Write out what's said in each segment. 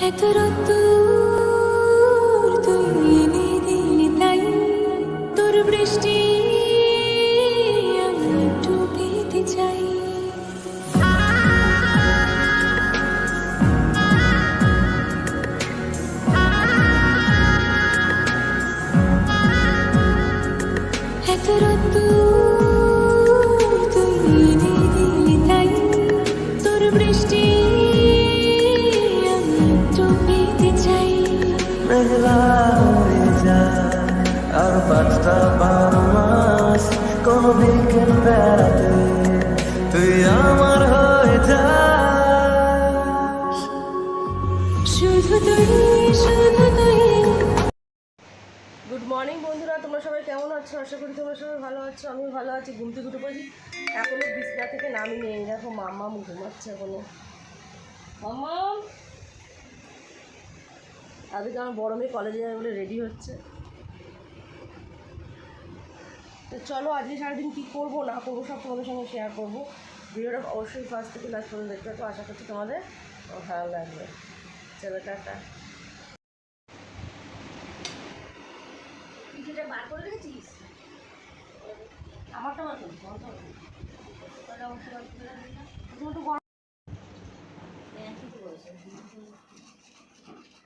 এত রোদ্দুর তুই এনে দিলি তাই তোর বৃষ্টি আমি একটু পেতে চাই। এত রোদ্দুর পাঁচটা বারো মাস কোনো বিকেল বেড়াতে? তুই আমার হয়ে যাস শুধু তুই শুধু তুই। গুড মর্নিং বন্ধুরা তোমরা সবাই কেমন আছো? আশা করি তোমরা সবাই ভালো আছো আমিও ভালো আছি ঘুম থেকে উঠে পড়েছি। এখনও বিছনা থেকে নামি নেই দেখো মাম্মা ঘুমাচ্ছে এখনও মাম্মা! আজকে আমার বড় মেয়ে কলেজে যাবে বলে রেডি হচ্ছে। তো চলো আজকে সারাদিন কী করব না করব সব তোমাদের সঙ্গে শেয়ার করব। ভিডিওটা অবশ্যই ফার্স্ট থেকে লাস্ট পর্যন্ত দেখতে তো আশা করছি তোমাদের ভালো লাগবে। চলো টাটা। পিঠেটা বার করে রেখেছিস? আমারটা বার করিস হ্যাঁ।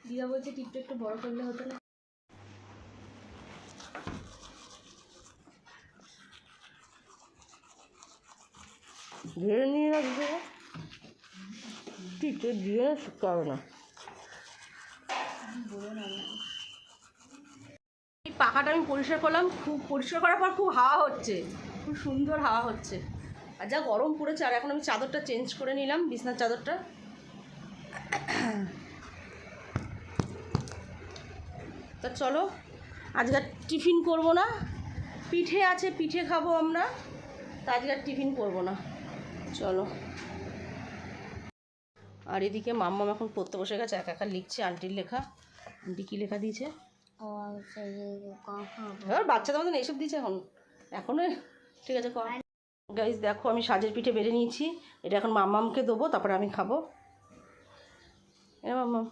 দিদা বলছে টিপটা একটু বড় করলে হতো না। ধীরে নিয়ে রাখবে। টিপে দিয়ে শুকাবে না। এই পাখাটা আমি পরিষ্কার করলাম, খুব পরিষ্কার করার পর খুব হাওয়া হচ্ছে, খুব সুন্দর হাওয়া হচ্ছে। আর যা গরম পড়েছে, আর এখন আমি চাদরটা চেঞ্জ করে নিলাম, বিছনার চাদরটা। তা চলো, আজকে টিফিন করব না। পিঠে আছে, পিঠে খাব আমরা। তা আজকে টিফিন করব না। চলো। আর এদিকে মাম্মাম এখন পড়তে বসে গেছে একা একা লিখছে আন্টির লেখা। আন্টি কী লেখা দিয়েছে? এবার বাচ্চাদের মতন এইসব দিচ্ছে এখন। এখনও ঠিক আছে গাইজ দেখো আমি সাজের পিঠে বেড়ে নিয়েছি। এটা এখন মাম্মামকে দেবো তারপরে আমি খাব। এ মাম্মাম।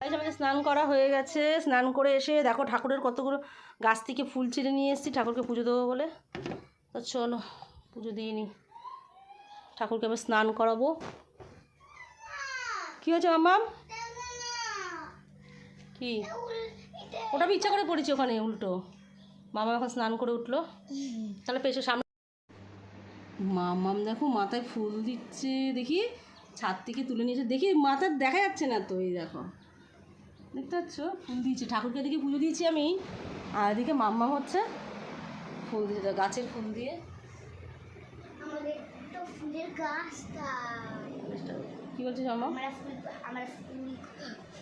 আমাদের স্নান করা হয়ে গেছে। স্নান করে এসে দেখো ঠাকুরের কতগুলো গাছ থেকে ফুল ছিঁড়ে নিয়ে এসেছি। ঠাকুরকে পুজো দেবো বলে। তো চলো, পুজো দিয়ে নিই ঠাকুরকে আবার স্নান করাবো। কী হয়েছে মাম্মাম? কি? ওটা আমি ইচ্ছা করে পড়েছি ওখানে, উল্টো। মামা এখন স্নান করে উঠল। তাহলে পেছনে সামনে মামাম দেখো মাথায় ফুল দিচ্ছে, দেখি ছাদ থেকে তুলে নিয়েছে। দেখি মাথায় দেখা যাচ্ছে না তো, এই দেখো। দেখতে পাচ্ছ? ফুল দিয়েছে। ঠাকুরকে দেখে পুজো দিয়েছি আমি। আর এদিকে মাম্মাম হচ্ছে। ফুল দিয়েছে গাছের ফুল দিয়ে। ফুলের গাছটা কী বলছিস আমরা ফুল আমরা ফুল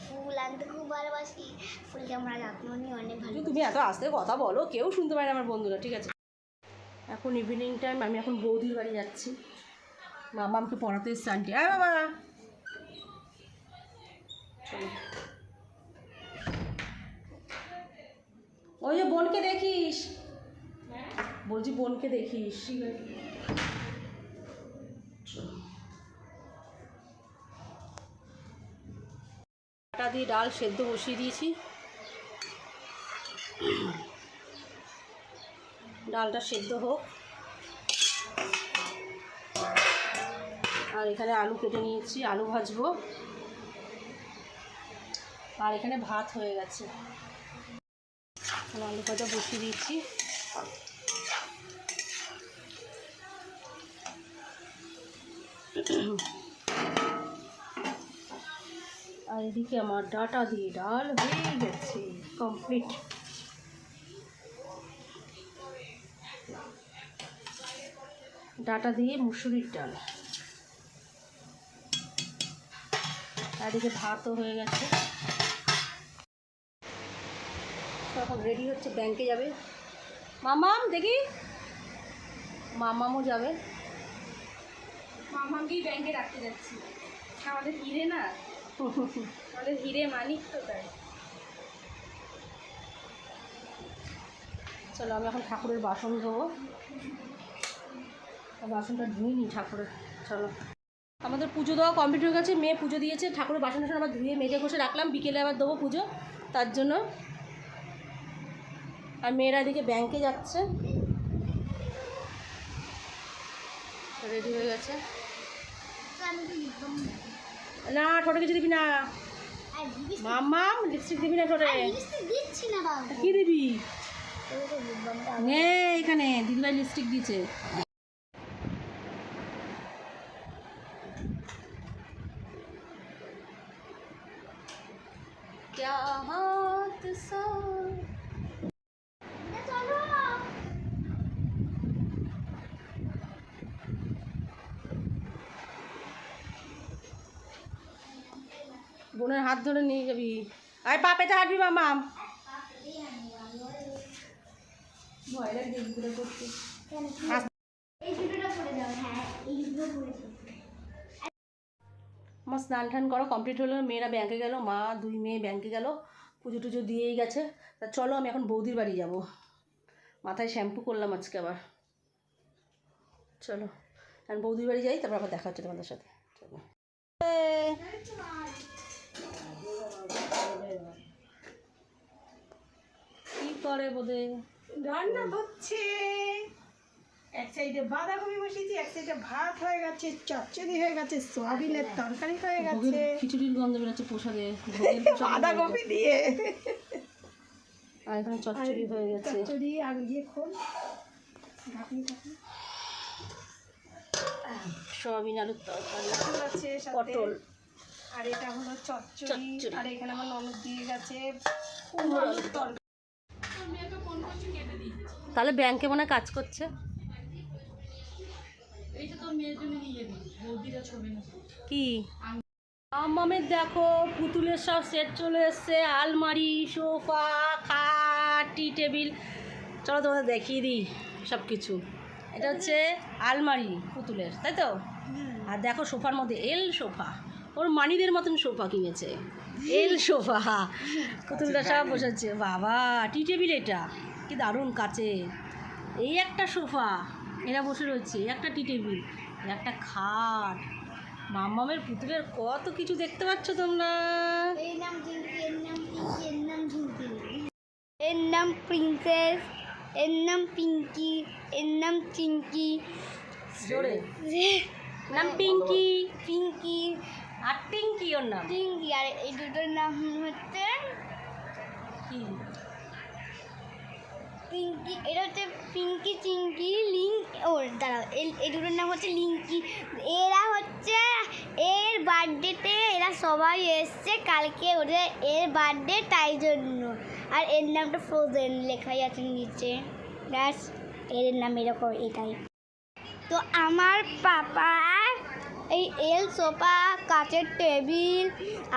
ফুল আনতে খুব ভালোবাসি। ফুলকে আমরা যত্ন নিয়ে অনেক ভালো তুমি এত আস্তে কথা বলো কেউ শুনতে পারে না আমার বন্ধুরা ঠিক আছে? এখন ইভিনিং টাইম আমি এখন বৌদির বাড়ি যাচ্ছি। মামা আমাকে পড়াতে এসছে আন্টি। আয় বাবা। ওই যে বোনকে দেখিস। বলছি, বোনকে দেখিস। আটা দিয়ে ডাল সেদ্ধ বসিয়ে দিয়েছি। ডালটা সেদ্ধ হোক। আর এখানে আলু কেটে নিয়েছি, আলু ভাজবো। আর এখানে ভাত হয়ে গেছে। আলু ভাজা বসিয়ে দিয়েছি। আর এদিকে আমার ডাটা দিয়ে ডাল হয়ে গেছে কমপ্লিট ডাটা দিয়ে মুসুরির ডাল। এদিকে ভাতও হয়ে গেছে। এখন রেডি হচ্ছে ব্যাংকে যাবে। মামাম, দেখি। মামামও যাবে। মামাকেই ব্যাংকে রাখতে যাচ্ছি। আমাদের হিরে না? আমাদের হিরে মানিক তো তাই। চলো, আমি এখন ঠাকুরের বাসন ধোবো। বাসনটা ধুইনি ঠাকুরের। চলো। আমাদের পুজো দেওয়া কমপ্লিট হয়ে গেছে, মেয়ে পুজো দিয়েছে। ঠাকুরের বাসন টাসন আবার ধুয়ে মেজে ঘষে রাখলাম। বিকেলে আবার দেবো পুজো, তার জন্য। আর মেয়েরা এদিকে ব্যাংকে যাচ্ছে। রেডি হয়ে গেছে। না। না ঠোঁটে কিছু দিবি না আর লিপস্টিক মাম্মাম লিপস্টিক দিবি না ঠোঁটে আর লিপস্টিক দিচ্ছি না বাবু কি দিবি ওই তো লিপবামটা নে এখানে দিদিভাই লিপস্টিক দিয়েছে क्या हाथ सा হাত ধরে নিয়ে যাবি। আয় পা পেতে হাঁটবি মামাম যাও হ্যাঁ আমার স্নান টান করা কমপ্লিট হলো মেয়েরা ব্যাংকে গেল মা দুই মেয়ে ব্যাংকে গেল পুজো টুজো দিয়েই গেছে। তা চলো আমি এখন বৌদির বাড়ি যাব। মাথায় শ্যাম্পু করলাম আজকে আবার। চলো আমি বৌদির বাড়ি যাই তারপর আবার দেখা হচ্ছে তোমাদের সাথে। চলো। করে বোধে রান্না হচ্ছে। এক সাইডে বাঁধাকপি বসিয়েছি এক সাইডে ভাত হয়ে গেছে চচ্চড়ি হয়ে গেছে সোয়াবিনের তরকারি হয়ে গেছে। খিচুড়ির গন্ধ বেরোচ্ছে প্রসাদে বাঁধাকপি দিয়ে। আর এখানে চচ্চড়ি হয়ে গেছে। চচ্চড়ি আলু দিয়ে খোল। সয়াবিন আলুর তরকারি। আছে পটল। আর এটা হলো চচ্চড়ি। চচ্চড়ি। আর এখানে আমার ননদ দিয়ে গেছে। কুমড়ো আলুর তরকারি। তাহলে ব্যাংকে মনে হয় কাজ করছে। কি? আমামের দেখো পুতুলের সব সেট চলে এসছে আলমারি সোফা খাট টি টেবিল চলো তোমাদের দেখিয়ে দিই সব কিছু এটা হচ্ছে আলমারি পুতুলের তাই তো? আর দেখো সোফার মধ্যে এল সোফা। ওর মানিদের মতন সোফা কিনেছে। L sofa. পুতুলটা সব বসাচ্ছে। বাবা টি টেবিল এটা। কি দারুণ কাছে এই একটা সোফা এরা বসে রয়েছে একটা টি টেবিল একটা খাট। মাম্মামের পুতুলের কত কিছু দেখতে পাচ্ছ তোমরা। এর নাম প্রিন্সেস এর নাম পিঙ্কি এর নাম চিঙ্কি। নাম পিঙ্কি। পিঙ্কি। আর টিঙ্কি ওর নাম? চিঙ্কি আর এই দুটোর নাম হচ্ছে কি? পিঙ্কি এটা হচ্ছে পিঙ্কি চিঙ্কি লিং ও, দাঁড়াও এই- দুটোর নাম হচ্ছে লিঙ্কি এরা হচ্ছে, এর বার্থডেতে এরা সবাই এসছে, কালকে ওদের, এর বার্থডে তাই জন্য। আর এর নামটা ফ্রোজেন লেখাই আছে নিচে। ব্যাস, এর নাম এরকম, এটাই। তো আমার পাপা এই এল সোফা, কাচের টেবিল,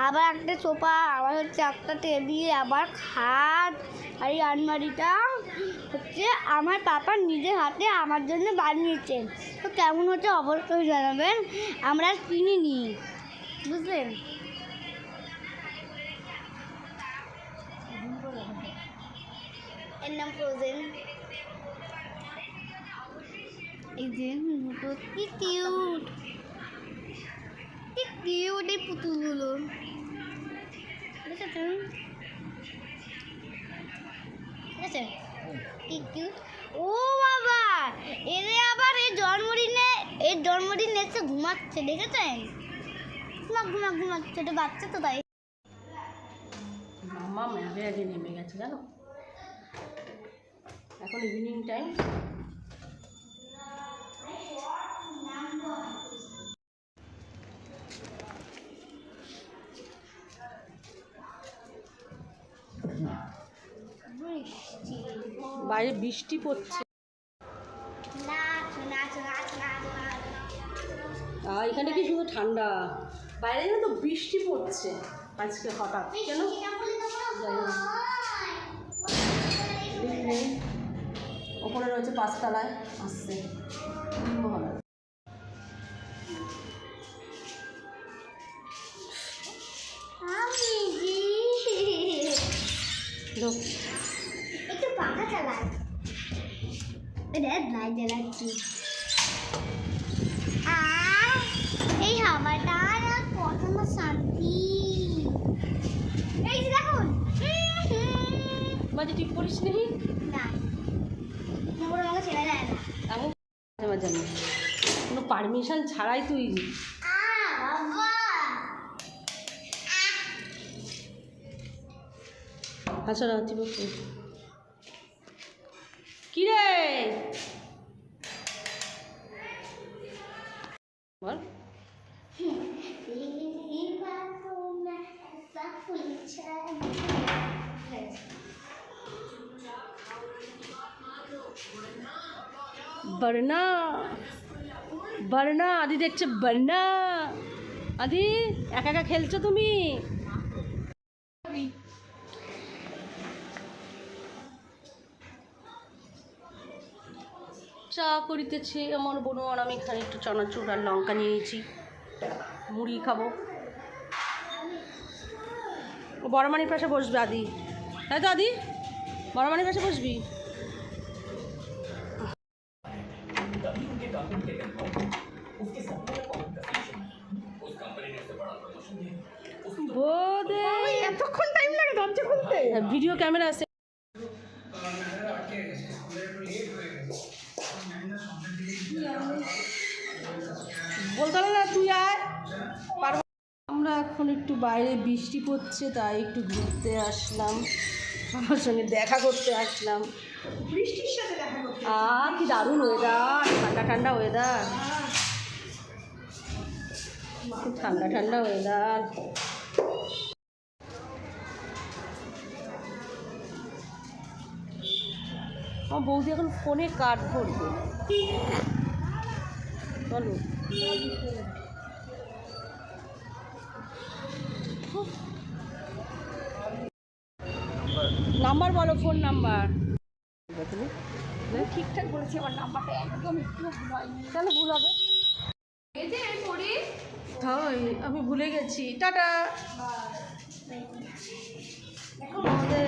আবার একটা সোফা, আবার হচ্ছে একটা টেবিল, আবার খাট, আর এই আলমারিটা হচ্ছে আমার পাপা নিজের হাতে আমার জন্য বানিয়েছেন। তো কেমন হচ্ছে অবশ্যই জানাবেন। আমরা কিনিনি বুঝলেন? এর নাম এই যে কি কিউট কিউট এই পুতুলগুলো। দেখেছেন? ঠিক আছে কি কিউট ও বাবা! এদের আবার এই জন্মদিনে এই জন্মদিন এসে ঘুমাচ্ছে দেখেছেন? ঘুমা ঘুমা ঘুমাচ্ছে ছোটো বাচ্চা তো তাই। মাম্মা ম্যাবে আগে নেমে গেছে জানো? এখন ইভিনিং টাইম বাইরে বৃষ্টি পড়ছে। এখানে কি শুধু ঠান্ডা? বাইরে যেন তো বৃষ্টি পড়ছে আজকে হঠাৎ কেন। ওপরে রয়েছে পাঁচতলায় আসছে। red light জ্বালাচ্ছি এই হাওয়াটা আর এই দেখুন মাঝে তুই পড়িস নি না মোর আমাকে ছেড়ে না আমি মাঝে কোনো পারমিশন ছাড়াই তুই আচ্ছা রাখছি তুই কি রে বল বর্ণা বর্ণা আদি দেখছে বর্ণা। আদি একা একা খেলছো তুমি? চা করিতেছে আমার বোনু আর আমি এখানে একটু চানাচুর আর লঙ্কা নিয়েছি। মুড়ি খাব। বড়মানির পাশে বসবে আদি। তাই তো আদি বড়মানির পাশে বসবি? ভিডিও ক্যামেরা আছে। পারব আমরা এখন একটু বাইরে বৃষ্টি পড়ছে তাই একটু ঘুরতে আসলাম। আমার সঙ্গে দেখা করতে আসলাম। বৃষ্টির সাথে দেখা করতে আ কি দারুণ ওয়েদার ঠান্ডা ঠান্ডা ওয়েদার খুব ঠান্ডা ঠান্ডা ওয়েদার আমার বৌদি এখন ফোনে কার্ড ভরবে। বলো নাম্বার বলো ফোন নাম্বার। ঠিকঠাক বলেছি আমার নাম্বারটা একদম একটু ভুল হয়নি। কেন ভুল হবে। তাই আমি ভুলে গেছি। টাটা। আমাদের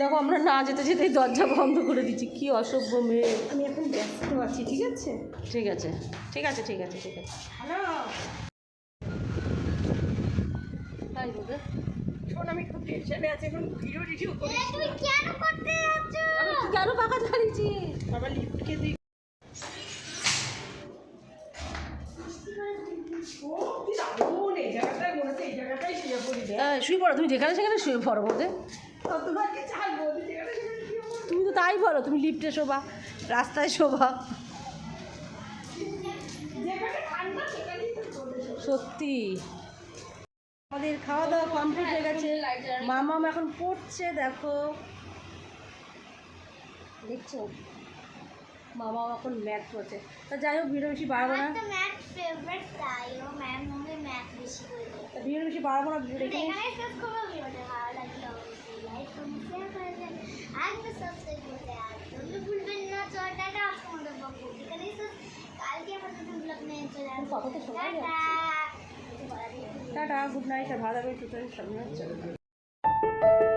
দেখো আমরা না যেতে যেতেই দরজা বন্ধ করে দিচ্ছি। কি অসভ্য মেয়ে। আমি এখন ব্যস্ত আছি ঠিক আছে? ঠিক আছে। ঠিক আছে ঠিক আছে ঠিক আছে। হ্যালো। আমি খুব টেনশনে আছি এখন ভিডিও রিভিউ করি তুমি কেন করতে যাচ্ছ? আমি কেন পাকা বাবা লিফটকে দিই জায়গাটাই শুয়ে পড়ি তুমি যেখানে সেখানে শুয়ে পড়ো পড়ি। তুমি তো তাই বলো তুমি লিফটে শোভা রাস্তায় শোভা যেখানে ঠান্ডা সেখানেই তো চলে যাও। সত্যি। আমাদের খাওয়া দাওয়া কমপ্লিট হয়ে গেছে। মামাম এখন পড়ছে দেখো। দেখছ? মামাম এখন ম্যাথ পড়ছে। তা যাই হোক ভিডিও বেশি বাড়াবো না। ভিডিও বেশি বাড়াবো না ভিডিও কথা তো শোনা টাটা গুড নাইট আর ভালো থাকবে সুতরাং সামনে